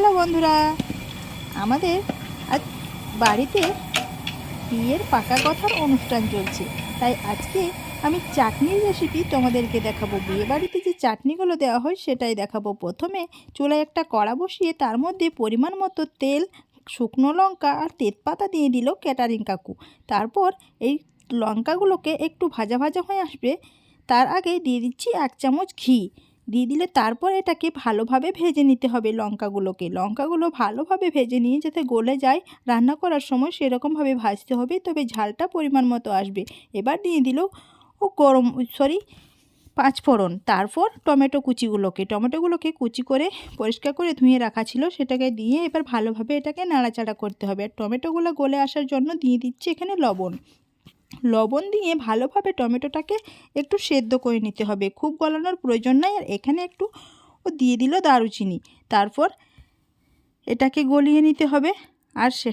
Hello বন্ধুরা। আমাদের আজ বাড়িতে বিয়ের পাকা কথার অনুষ্ঠান চলছে। তাই আজকে আমি চাটনির রেসিপি তোমাদেরকে দেখাবো। বিয়ে বাড়িতে যে চাটনিগুলো দেওয়া হয় সেটাই দেখাবো। প্রথমে চুলায় একটা কড়া বসিয়ে তার মধ্যে পরিমাণ মতো তেল, শুকনো লঙ্কা আর তেজপাতা দিয়ে দিল ক্যাটারিং কাকু। তারপর এই লঙ্কাগুলোকে একটু ভাজা ভাজা হয়ে আসবে। তার আগে দিয়ে দিচ্ছি এক চামচ ঘি। দিয়ে দিলে তারপর এটাকে ভালোভাবে ভেজে নিতে হবে লঙ্কাগুলোকে। লঙ্কাগুলো ভালোভাবে ভেজে নিয়ে যাতে গলে যায়, রান্না করার সময় সেরকমভাবে ভাজতে হবে, তবে ঝালটা পরিমাণ মতো আসবে। এবার দিয়ে দিল ও গরম, সরি, পাঁচ ফোড়ন। তারপর টমেটো কুচিগুলোকে। টমেটোগুলোকে কুচি করে, পরিষ্কার করে ধুয়ে রাখা ছিল, সেটাকে দিয়ে এবার ভালোভাবে এটাকে নাড়াচাড়া করতে হবে। আর টমেটোগুলো গলে আসার জন্য দিয়ে দিচ্ছে এখানে লবণ। লবণ দিয়ে ভালোভাবে টমেটোটাকে একটু সেদ্ধ করে নিতে হবে। খুব গলানোর প্রয়োজন নাই। আর এখানে একটু ও দিয়ে দিল দারুচিনি। তারপর এটাকে গলিয়ে নিতে হবে। আর সে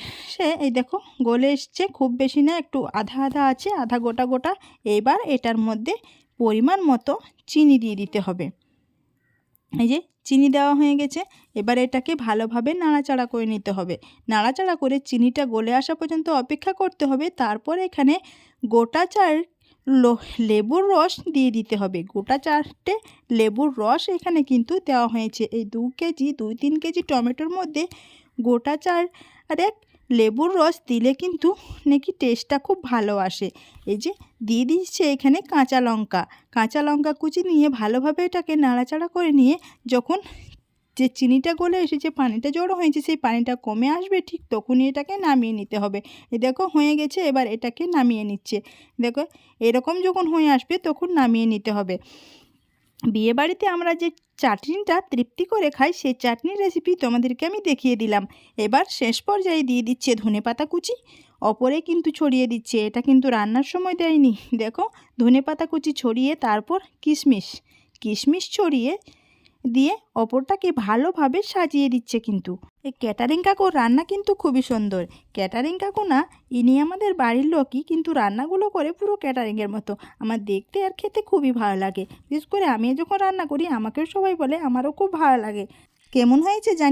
এই দেখো গলে এসছে। খুব বেশি না, একটু আধা আধা আছে, আধা গোটা গোটা। এবার এটার মধ্যে পরিমাণ মতো চিনি দিয়ে দিতে হবে। এই যে চিনি দেওয়া হয়ে গেছে, এবার এটাকে ভালোভাবে নাড়াচাড়া করে নিতে হবে। নাড়াচাড়া করে চিনিটা গলে আসা পর্যন্ত অপেক্ষা করতে হবে, তারপর এখানে গোটা চার লেবুর রস দিয়ে দিতে হবে। গোটা চারটে লেবুর রস এখানে কিন্তু দেওয়া হয়েছে। এই দু কেজি, দুই তিন কেজি টমেটোর মধ্যে গোটা চার আর এক লেবুর রস দিলে কিন্তু নাকি টেস্টটা খুব ভালো আসে। এই যে দিয়ে দিচ্ছে এখানে কাঁচা লঙ্কা। কাঁচা লঙ্কা কুচি নিয়ে ভালোভাবে এটাকে নাড়াচাড়া করে নিয়ে যখন যে চিনিটা গলে এসেছে, পানিটা জড়ো হয়েছে, সেই পানিটা কমে আসবে ঠিক তখনই এটাকে নামিয়ে নিতে হবে। এই দেখো হয়ে গেছে, এবার এটাকে নামিয়ে নিচ্ছে। দেখো এরকম যখন হয়ে আসবে তখন নামিয়ে নিতে হবে। বিয়ে বাড়িতে আমরা যে চাটনিটা তৃপ্তি করে খাই, সেই চাটনির রেসিপি তোমাদেরকে আমি দেখিয়ে দিলাম। এবার শেষ পর্যায়ে দিয়ে দিচ্ছে ধনে পাতা কুচি, অপরে কিন্তু ছড়িয়ে দিচ্ছে। এটা কিন্তু রান্নার সময় দেয়নি। দেখো, ধনে পাতা কুচি ছড়িয়ে তারপর কিশমিশ। কিশমিশ ছড়িয়ে দিয়ে অপরটাকে ভালোভাবে সাজিয়ে দিচ্ছে কিন্তু। এই ক্যাটারিং কাকুর রান্না কিন্তু খুবই সুন্দর। ক্যাটারিং কাকু না, ইনি আমাদের বাড়ির লোকই, কিন্তু রান্নাগুলো করে পুরো ক্যাটারিংয়ের মতো। আমার দেখতে আর খেতে খুবই ভালো লাগে। বিশেষ করে আমি যখন রান্না করি, আমাকেও সবাই বলে আমারও খুব ভালো লাগে। কেমন হয়েছে জানি